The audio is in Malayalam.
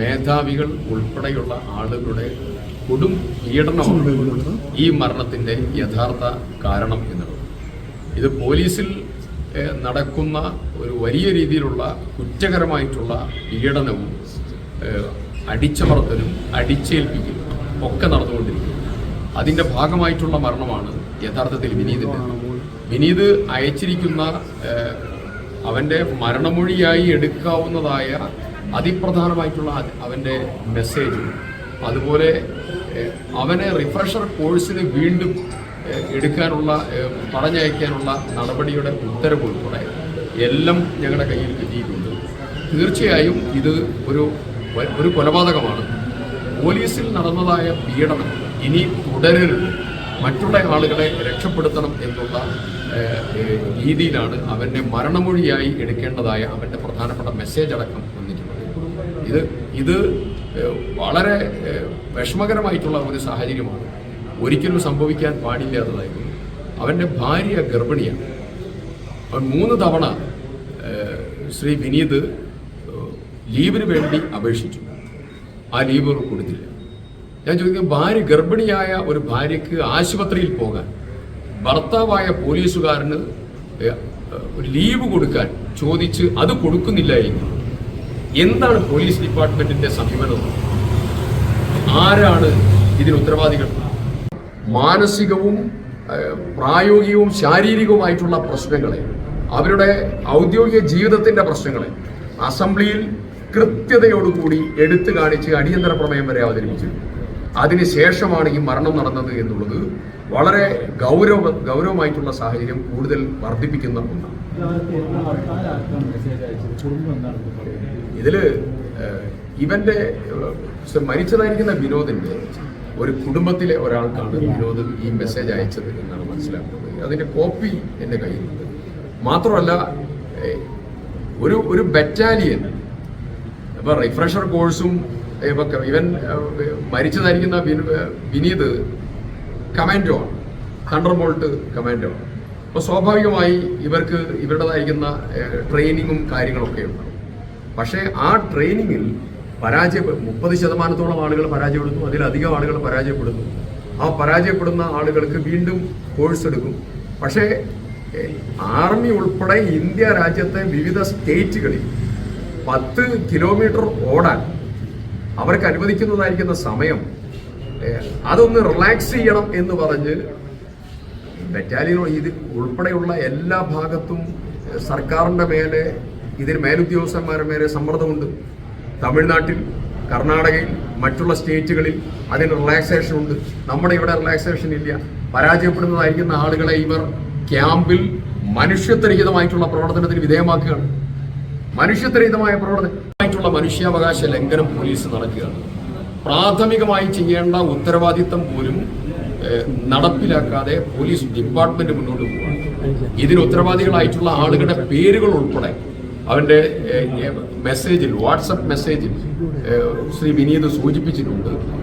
മേധാവികൾ ഉൾപ്പെടെയുള്ള ആളുകളുടെ കൊടും പീഡനമാണ് ഈ മരണത്തിന്റെ യഥാർത്ഥ കാരണം എന്നുള്ളത്. ഇത് പോലീസിൽ നടക്കുന്ന ഒരു വലിയ രീതിയിലുള്ള കുറ്റകരമായിട്ടുള്ള പീഡനവും അടിച്ചമർത്തലും അടിച്ചേൽപ്പിക്കലും ഒക്കെ നടന്നുകൊണ്ടിരിക്കുന്നു. അതിന്റെ ഭാഗമായിട്ടുള്ള മരണമാണ് യഥാർത്ഥത്തിൽ വിനീതിന്റെ വിനീത് അയച്ചിരിക്കുന്ന അവന്റെ മരണമൊഴിയായി എടുക്കാവുന്നതായ അതിപ്രധാനമായിട്ടുള്ള അവന്റെ മെസ്സേജ് അതുപോലെ അവനെ റിഫ്രഷർ കോഴ്സിന് വീണ്ടും എടുക്കാനുള്ള പറഞ്ഞയക്കാനുള്ള നടപടിയുടെ ഉത്തരവ് ഉൾപ്പെടെ എല്ലാം ഞങ്ങളുടെ കയ്യിൽ കിട്ടിയിട്ടുണ്ട് തീർച്ചയായും ഇത് ഒരു ഒരു കൊലപാതകമാണ്. പോലീസിൽ നടന്നതായ പീഡനം ഇനി തുടരരുത്. മറ്റുള്ള ആളുകളെ രക്ഷപ്പെടുത്തണം എന്നുള്ള രീതിയിലാണ് അവന്റെ മരണമൊഴിയായി എടുക്കേണ്ടതായ അവന്റെ പ്രധാനപ്പെട്ട മെസ്സേജ് അടക്കം ഇത് ഇത് വളരെ വിഷമകരമായിട്ടുള്ള ഒരു സാഹചര്യമാണ്. ഒരിക്കലും സംഭവിക്കാൻ പാടില്ലാത്തതായിരുന്നു അവന്റെ ഭാര്യ ഗർഭിണിയാണ്. അവൻ മൂന്ന് തവണ ശ്രീ വിനീത് ലീവിന് വേണ്ടി അപേക്ഷിച്ചു. ആ ലീവ് കൊടുത്തില്ല. ഞാൻ ചോദിക്കും ഭാര്യ ഗർഭിണിയായ ഒരു ഭാര്യയ്ക്ക് ആശുപത്രിയിൽ പോകാൻ ഭർത്താവായ പോലീസുകാരന് ലീവ് കൊടുക്കാൻ ചോദിച്ച് അത് കൊടുക്കുന്നില്ല എങ്കിൽ എന്താണ് പോലീസ് ഡിപ്പാർട്ട്മെന്റിന്റെ സമീപനം ആരാണ് ഇതിന് ഉത്തരവാദികൾ? മാനസികവും പ്രായോഗികവും ശാരീരികവുമായിട്ടുള്ള പ്രശ്നങ്ങളെ അവരുടെ ഔദ്യോഗിക ജീവിതത്തിന്റെ പ്രശ്നങ്ങളെ അസംബ്ലിയിൽ കൃത്യതയോടുകൂടി എടുത്തു കാണിച്ച് അടിയന്തര പ്രമേയം വരെ അവതരിപ്പിച്ചു അതിനുശേഷമാണ് ഈ മരണം നടന്നത് എന്നുള്ളത് വളരെ ഗൗരവ ഗൗരവമായിട്ടുള്ള സാഹചര്യം കൂടുതൽ വർദ്ധിപ്പിക്കുന്ന ഒന്നാണ്. ഇതിൽ ഇവന്റെ മരിച്ചതായിരിക്കുന്ന വിനോദിന്റെ ഒരു കുടുംബത്തിലെ ഒരാൾക്കാണ് വിനോദ് ഈ മെസ്സേജ് അയച്ചത് എന്നാണ് മനസ്സിലാക്കുന്നത്. അതിന്റെ കോപ്പി എന്റെ കയ്യിലുണ്ട്. മാത്രമല്ല ഒരു ഒരു ബറ്റാലിയൻ ഇപ്പൊ റിഫ്രഷർ കോഴ്സും ഇപ്പൊ ഇവൻ ഏഹ്, വിനീത് കമാൻഡോ ആണ്. തണ്ടർ ബോൾട്ട് കമാൻഡോ ആണ്. സ്വാഭാവികമായി ഇവർക്ക് ഇവരുടേതായിരിക്കുന്ന ട്രെയിനിങ്ങും കാര്യങ്ങളൊക്കെ ഉണ്ട്. പക്ഷേ ആ ട്രെയിനിങ്ങിൽ പരാജയ മുപ്പത് ശതമാനത്തോളം ആളുകൾ പരാജയപ്പെടുന്നു അതിലധികം ആളുകൾ പരാജയപ്പെടുന്നു. ആ പരാജയപ്പെടുന്ന ആളുകൾക്ക് വീണ്ടും കോഴ്സ് എടുക്കും. പക്ഷേ ആർമി ഉൾപ്പെടെ ഇന്ത്യ രാജ്യത്തെ വിവിധ സ്റ്റേറ്റുകളിൽ പത്ത് കിലോമീറ്റർ ഓടാൻ അവർക്ക് അനുവദിക്കുന്നതായിരിക്കുന്ന സമയം അതൊന്ന് റിലാക്സ് ചെയ്യണം എന്ന് പറഞ്ഞ് ബറ്റാലിയൻ ഇത് ഉൾപ്പെടെയുള്ള എല്ലാ ഭാഗത്തും സർക്കാരിന്റെ മേലെ ഇതിന് മേലുദ്യോഗസ്ഥന്മാരുടെ മേലെ സമ്മർദ്ദമുണ്ട്. തമിഴ്നാട്ടിൽ കർണാടകയിൽ മറ്റുള്ള സ്റ്റേറ്റുകളിൽ അതിന് റിലാക്സേഷൻ ഉണ്ട്. നമ്മുടെ ഇവിടെ റിലാക്സേഷൻ ഇല്ല. പരാജയപ്പെടുന്നതായിരിക്കുന്ന ആളുകളെ ഇവർ ക്യാമ്പിൽ മനുഷ്യത്വരഹിതമായിട്ടുള്ള പ്രവർത്തനത്തിന് വിധേയമാക്കുകയാണ്. മനുഷ്യത്വരഹിതമായ പ്രവർത്തനമായിട്ടുള്ള മനുഷ്യാവകാശ ലംഘനം പോലീസ് നടക്കുകയാണ്. പ്രാഥമികമായി ചെയ്യേണ്ട ഉത്തരവാദിത്തം പോലും നടപ്പിലാക്കാതെ പോലീസ് ഡിപ്പാർട്ട്മെന്റ് മുന്നോട്ട് പോവുകയാണ്. ഇതിന് ഉത്തരവാദികളായിട്ടുള്ള ആളുകളുടെ പേരുകൾ ഉൾപ്പെടെ അവന്റെ മെസ്സേജിൽ വാട്സപ്പ് മെസ്സേജിൽ ശ്രീ വിനീത് സൂചിപ്പിച്ചിട്ടുണ്ട്.